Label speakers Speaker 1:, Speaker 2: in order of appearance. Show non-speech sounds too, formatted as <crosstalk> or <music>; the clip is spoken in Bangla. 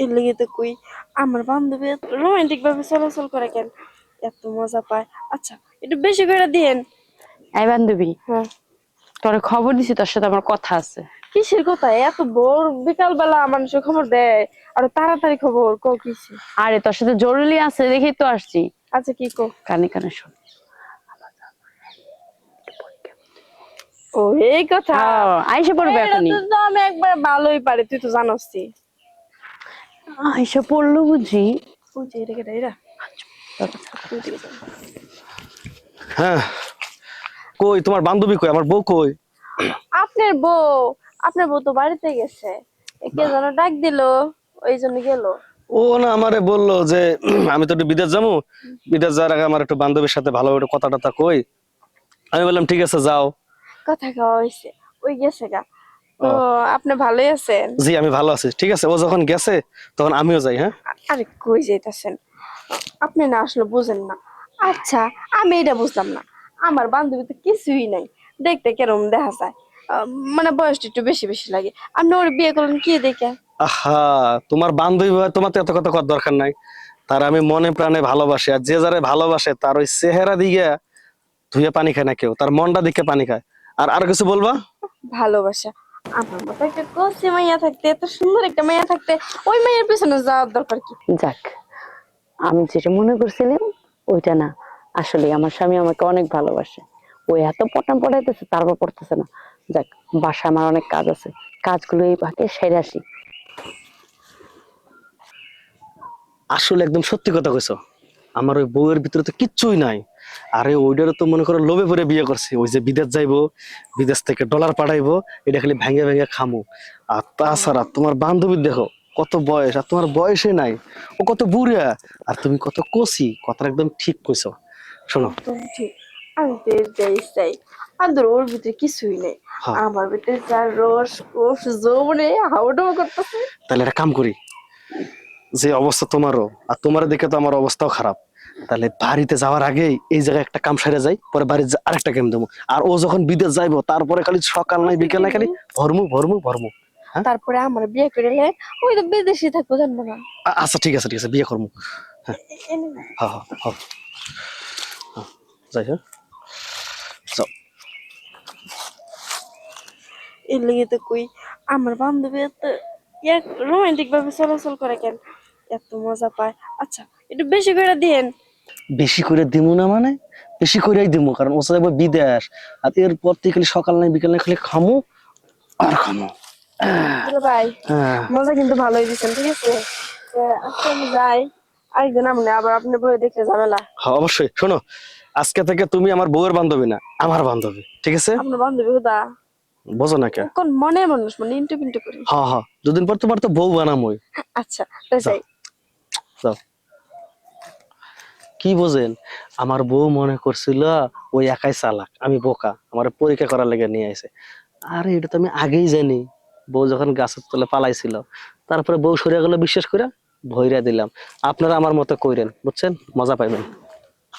Speaker 1: এর লেগে তো কই আমার বান্ধবী রোমান্টিক ভাবে চলাচল করে কেন? এত মজা পায়। আচ্ছা একটু বেশি করে দিয়েন।
Speaker 2: এই বান্ধবী
Speaker 1: হ্যাঁ।
Speaker 2: তোর খবর দিছি তোর সাথে আমার কথা আছে।
Speaker 1: কিসের কথা? এত ভোর বিকাল বেলা খবর দেয়। আর তাড়াতাড়ি খবর কো কিসে?
Speaker 2: আরে তোর সাথে জরুরি আছে দেখেই তো আসছি।
Speaker 1: আচ্ছা কি কো
Speaker 2: কানে কানে শোন।
Speaker 1: ও এই কথা।
Speaker 2: আইসে পড়বে এখনই।
Speaker 1: আমি একবার ভালোই পারি তুই তো জানোসই।
Speaker 2: আইসা পড়ল বুঝি।
Speaker 3: হ্যাঁ। কই তোমার বান্ধবী কই? আমার বউ কই?
Speaker 1: আপনার বউ আপনার বউ তো বাড়িতে গেছে। কে যেন ডাক দিল ওই জন্য গেল।
Speaker 3: ও না আমারে বলল যে <clears throat> আমি তো একটু বিদেশ যাব। বিদেশ যাওয়ার আগে আমার একটু বান্ধবীর সাথে ভালো একটু কথা টথা কই। আমি বললাম ঠিক আছে যাও।
Speaker 1: কথা খাওয়া হয়েছে। ওই গেছে গা। তো আপনি ভালোই আছেন?
Speaker 3: জি আমি ভালো আছি। ঠিক আছে ও যখন গেছে তখন আমিও যাই হ্যাঁ?
Speaker 1: আরে কই যাইতাছেন? আপনি না আসলে বুঝেন না। আচ্ছা আমি এটা বুঝলাম না। আমার বান্ধবী তো কিছুই নাই। দেখতে কেরম দেখা যায়। মানে বয়সটা একটু বেশি বেশি লাগে। আপনি ওর বিয়ে করলেন কি দেখে?
Speaker 3: আহা তোমার বান্ধবী তোমার তো এত কথা করার দরকার নাই। তার আমি মনে প্রাণে ভালোবাসি আর যে যারে ভালোবাসে তার ওই চেহারা দিকে ধুয়ে পানি খায় না কেউ। তার মনটা দিকে পানি খায়। আর আর কিছু বলবা?
Speaker 1: ভালোবাসা। আমার মতো একটা মাইয়া থাকতে এত সুন্দর একটা মাইয়া থাকতে ওই মাইয়ের পিছনে যাওয়ার দরকার কি?
Speaker 2: যাক আমি যেটা মনে করছিলাম ওইটা না। আসলে আমার স্বামী আমাকে অনেক ভালোবাসে। ওই এত পটান পড়াইতেছে তারপর পড়তেছে না। যাক বাসা আমার অনেক কাজ আছে। কাজগুলো এই পাকে সেরে আসি।
Speaker 3: আসলে একদম সত্যি কথা কইছো। আমার ওই বউয়ের ভিতরে তো কিচ্ছুই নাই। আরে ওইটারও তো মনে করো লোভে পরে বিয়ে করছে। ওই যে বিদেশ যাইবো বিদেশ থেকে ডলার পাঠাইবো এটা খালি ভেঙে ভেঙে খামু। আর তাছাড়া তোমার বান্ধবী দেখো কত বয়স আর তোমার বয়সে নাই। ও কত বুড়া আর তুমি কত কষি কথাটা একদম ঠিক কইছো। শোনো।
Speaker 1: ঠিক। আমি তো যাই চাই। আর ধরো ওর ভিতরে কিছুই নেই। আমার ভিতরে যার রস কোষ যৌবনে হাওডাও করতেছে।
Speaker 3: তাহলে একটা কাম করি। যে অবস্থা তোমারও আর তোমার দেখে তো আমার অবস্থাও খারাপ। তাহলে বাড়িতে যাওয়ার আগেই এই জায়গায় একটা কাম সেরে যাই পরে বাড়িতে আরেকটা গেম দেবো। আর ও যখন বিদেশ যাইবো তারপরে খালি সকাল নাই বিকেল নাই খালি ভরমু ভরমু ভরমু। হ্যাঁ?
Speaker 1: তারপরে আমার বিয়ে করে নিলেন ওই তো বিদেশি থাকব জানব না।
Speaker 3: আচ্ছা ঠিক আছে ঠিক আছে বিয়ে করব। হ্যাঁ। হ্যাঁ হ্যাঁ যাই হ্যাঁ
Speaker 1: এর লেগে তো কই আমার বান্ধবী রোমান্টিক ভাবে চলাচল করে কেন? এত মজা পায়। আচ্ছা একটু বেশি করে দিয়েন।
Speaker 3: বেশি করে দিমু না মানে? বেশি করেই দিমু কারণ ও যাব বিদেশ। আর এরপর থেকে খালি সকাল নাই বিকেল নাই খালি খামু আর খামু।
Speaker 1: ভাই
Speaker 3: হ্যাঁ।
Speaker 1: মজা কিন্তু ভালোই দিচ্ছেন ঠিক আছে? আজকে আমি যাই আরেকদিন আপনি আবার আপনি বই দেখতে ঝামেলা।
Speaker 3: হ্যাঁ অবশ্যই। শোনো আজকে থেকে তুমি আমার বউয়ের বান্ধবী না আমার বান্ধবী ঠিক আছে?
Speaker 1: আপনার বান্ধবী হুদা।
Speaker 3: বোঝো না কে?
Speaker 1: কোন মনের মানুষ মানে ইন্টু পিন্টু করি।
Speaker 3: হ্যাঁ হ্যাঁ দুদিন পর তোমার তো বউ বানামই
Speaker 1: আচ্ছা তো যাই।
Speaker 3: যাও। কি বোঝেন? আমার বউ মনে করছিল ওই একাই চালাক আমি বোকা আমার পরীক্ষা করার লেগে নিয়ে আইছে। আরে এটা তো আমি আগেই জানি। বউ যখন গাছের তলে পালাইছিল তারপরে বউ সরে গেল বিশ্বাস করে ভৈরা দিলাম। আপনারা আমার মতো কইরেন বুঝছেন? মজা পাইবেন।